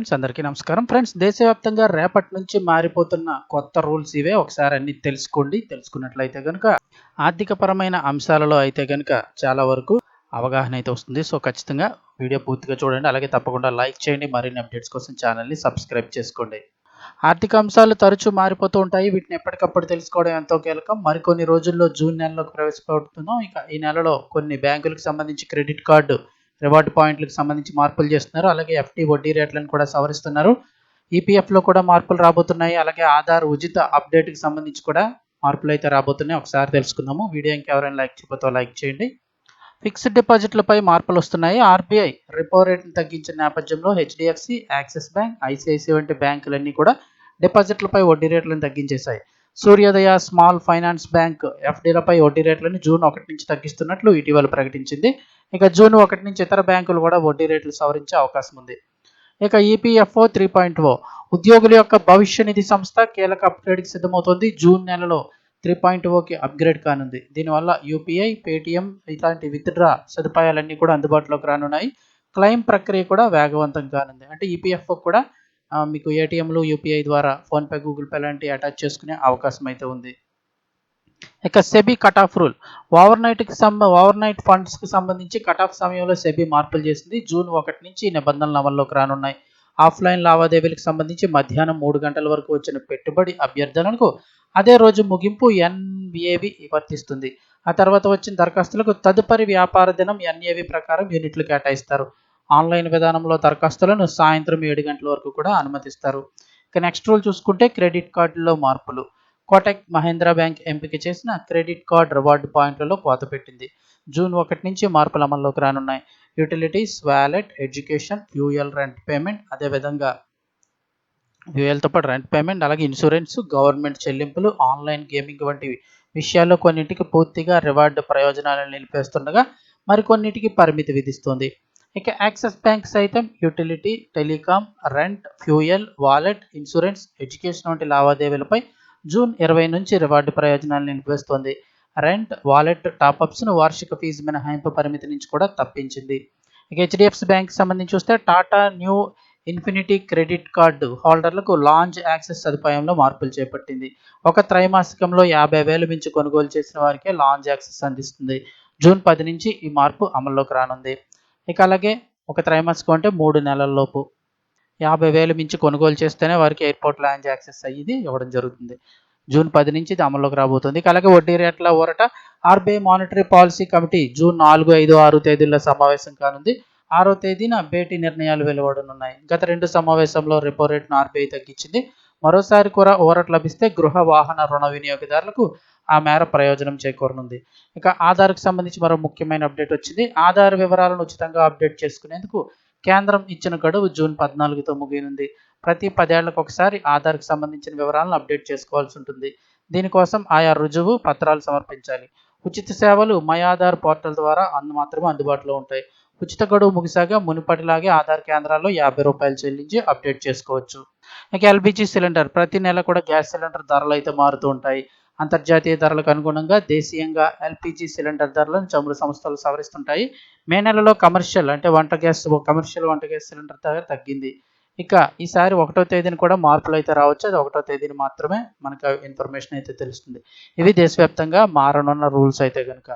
Friends అందరికీ నమస్కారం. Friends దేశవ్యాప్తంగా రేపటి నుంచి మారిపోతున్న కొత్త రూల్స్ ఇవే. ఒకసారి అన్ని తెలుసుకోండి. తెలుసుకున్నట్లయితే కనుక ఆర్థికపరమైన అంశాలలో అయితే కనుక చాలా వరకు అవగాహన అయితే వస్తుంది. సో ఖచ్చితంగా వీడియో పూర్తిగా చూడండి. అలాగే తప్పకుండా లైక్ చేయండి. మరిన్ని అప్డేట్స్ కోసం ఛానల్ని సబ్స్క్రైబ్ చేసుకోండి. ఆర్థిక అంశాలు తరచూ మారిపోతూ ఉంటాయి. వీటిని ఎప్పటికప్పుడు తెలుసుకోవడం ఎంతో కీలకం. మరికొన్ని రోజుల్లో జూన్ నెలలోకి ప్రవేశపెడుతున్నాం. ఇక ఈ నెలలో కొన్ని బ్యాంకులకు సంబంధించి క్రెడిట్ కార్డు రివార్డ్ పాయింట్లకు సంబంధించి మార్పులు చేస్తున్నారు. అలాగే ఎఫ్టీ వడ్డీ రేట్లను కూడా సవరిస్తున్నారు. ఈపీఎఫ్లో కూడా మార్పులు రాబోతున్నాయి. అలాగే ఆధార్ ఉచిత అప్డేట్కి సంబంధించి కూడా మార్పులు అయితే రాబోతున్నాయి. ఒకసారి తెలుసుకుందాము. వీడియో ఇంకెవరైనా లైక్ చేయకపోతే లైక్ చేయండి. ఫిక్స్డ్ డిపాజిట్లపై మార్పులు వస్తున్నాయి. ఆర్బీఐ రిపో రేట్ను తగ్గించిన నేపథ్యంలో హెచ్డిఎఫ్సి యాక్సిస్ బ్యాంక్ ఐసిఐసి వంటి బ్యాంకులన్నీ కూడా డిపాజిట్లపై వడ్డీ రేట్లను తగ్గించేశాయి. సూర్యోదయ స్మాల్ ఫైనాన్స్ బ్యాంక్ ఎఫ్డీలపై వడ్డీ రేట్లను జూన్ ఒకటి నుంచి తగ్గిస్తున్నట్లు ఇటీవల ప్రకటించింది. ఇక జూన్ ఒకటి నుంచి ఇతర బ్యాంకులు కూడా వడ్డీ రేట్లు సవరించే అవకాశం ఉంది. ఇక ఈపీఎఫ్ఓ త్రీ పాయింట్ ఓ ఉద్యోగుల యొక్క భవిష్య నిధి సంస్థ కీలక అప్గ్రేడ్కి సిద్ధమవుతోంది. జూన్ నెలలో త్రీ పాయింట్ ఓకి అప్గ్రేడ్ కానుంది. దీనివల్ల యూపీఐ పేటిఎం ఇలాంటి విత్డ్రా సదుపాయాలన్నీ కూడా అందుబాటులోకి రానున్నాయి. క్లెయిమ్ ప్రక్రియ కూడా వేగవంతం కానుంది. అంటే ఈపీఎఫ్ఓ కూడా మీకు ఏటీఎంలు యూపీఐ ద్వారా ఫోన్పే గూగుల్ పే లాంటివి అటాచ్ చేసుకునే అవకాశం అయితే ఉంది. ఇక SEBI cut off rule. Over నైట్కి సంబ ఓవర్ నైట్ ఫండ్స్కి సంబంధించి కట్ ఆఫ్ సమయంలో సెబీ మార్పులు చేసింది జూన్ ఒకటి నుంచి ఈ నిబంధనలు అమల్లోకి రానున్నాయి. ఆఫ్లైన్ లావాదేవీలకు సంబంధించి మధ్యాహ్నం మూడు గంటల వరకు వచ్చిన పెట్టుబడి అభ్యర్థనలకు అదే రోజు ముగింపు ఎన్ఏవి వర్తిస్తుంది. ఆ తర్వాత వచ్చిన దరఖాస్తులకు తదుపరి వ్యాపార దినం ఎన్ఏవి ప్రకారం యూనిట్లు కేటాయిస్తారు. ఆన్లైన్ విధానంలో దరఖాస్తులను సాయంత్రం ఏడు గంటల వరకు కూడా అనుమతిస్తారు. ఇక నెక్స్ట్ రూల్ చూసుకుంటే క్రెడిట్ కార్డులో మార్పులు. కోటక్ మహేంద్ర బ్యాంక్ ఎంపిక చేసిన క్రెడిట్ కార్డ్ రివార్డు పాయింట్లలో కోత పెట్టింది. జూన్ ఒకటి నుంచి మార్పులు అమల్లోకి రానున్నాయి. Utilities wallet education fuel rent payment అదేవిధంగా ఫ్యూయల్తో పాటు రెంట్ పేమెంట్ అలాగే ఇన్సూరెన్స్ గవర్నమెంట్ చెల్లింపులు ఆన్లైన్ గేమింగ్ వంటివి విషయాల్లో కొన్నింటికి పూర్తిగా రివార్డ్ ప్రయోజనాలను నిలిపేస్తుండగా మరికొన్నిటికి పరిమితి విధిస్తుంది. ఇక యాక్సిస్ బ్యాంక్ సైతం utility telecom rent fuel wallet insurance education వంటి లావాదేవీలపై జూన్ ఇరవై నుంచి రివార్డు ప్రయోజనాలు నిలిపివేస్తోంది. రెంట్ వాలెట్ టాపప్స్ను వార్షిక ఫీజు మినహాయింపు పరిమితి నుంచి కూడా తప్పించింది. ఇక హెచ్డిఎఫ్సి బ్యాంక్ సంబంధించి చూస్తే Tata Neu infinity credit card హోల్డర్లకు launch access సదుపాయంలో మార్పులు చేపట్టింది. ఒక త్రైమాసికంలో యాభై వేలు మించి కొనుగోలు చేసిన వారికే లాంచ్ యాక్సెస్ అందిస్తుంది. జూన్ పది నుంచి ఈ మార్పు అమల్లోకి రానుంది. ఇక అలాగే ఒక త్రైమాసికం అంటే మూడు నెలల లోపు యాభై వేలు మించి కొనుగోలు చేస్తేనే వారికి ఎయిర్పోర్ట్ లాంచ్ యాక్సెస్ అయ్యింది ఇవ్వడం జరుగుతుంది. జూన్ పది నుంచి ఇది అమల్లోకి రాబోతుంది. ఇక అలాగే వడ్డీ రేట్ల ఊరట RBI monetary policy committee June నాలుగు ఐదు ఆరు తేదీల్లో సమావేశం కానుంది. ఆరో తేదీన భేటీ నిర్ణయాలు వెలువడనున్నాయి. గత రెండు సమావేశంలో రెపో రేట్ను ఆర్బీఐ తగ్గించింది. మరోసారి కూడా ఓరట్ లభిస్తే గృహ వాహన రుణ వినియోగదారులకు ఆ మేర ప్రయోజనం చేకూరనుంది. ఇక ఆధార్కు సంబంధించి మరో ముఖ్యమైన అప్డేట్ వచ్చింది. ఆధార్ వివరాలను ఉచితంగా అప్డేట్ చేసుకునేందుకు కేంద్రం ఇచ్చిన గడువు జూన్ పద్నాలుగుతో ముగియనుంది. ప్రతి పదేళ్ళకు ఒకసారి ఆధార్కు సంబంధించిన వివరాలను అప్డేట్ చేసుకోవాల్సి ఉంటుంది. దీనికోసం ఆయా రుజువు పత్రాలు సమర్పించాలి. ఉచిత సేవలు మై ఆధార్ పోర్టల్ ద్వారా అందు మాత్రమే అందుబాటులో ఉంటాయి. ఉచిత గడువు ముగిసాగా మునుపటిలాగే ఆధార్ కేంద్రాల్లో యాభై రూపాయలు చెల్లించి అప్డేట్ చేసుకోవచ్చు. ఇక ఎల్పిజి సిలిండర్ ప్రతి నెల కూడా గ్యాస్ సిలిండర్ ధరలు అయితే మారుతూ ఉంటాయి. అంతర్జాతీయ ధరలకు అనుగుణంగా దేశీయంగా ఎల్పిజి సిలిండర్ ధరలను చమురు సంస్థలు సవరిస్తుంటాయి. మే నెలలో కమర్షియల్ అంటే వంట గ్యాస్ కమర్షియల్ వంట గ్యాస్ సిలిండర్ ధర తగ్గింది. ఇక ఈసారి ఒకటో తేదీని కూడా మార్పులు అయితే రావచ్చు. అది ఒకటో తేదీని మాత్రమే మనకు ఇన్ఫర్మేషన్ అయితే తెలుస్తుంది. ఇవి దేశవ్యాప్తంగా మారనున్న రూల్స్ అయితే కనుక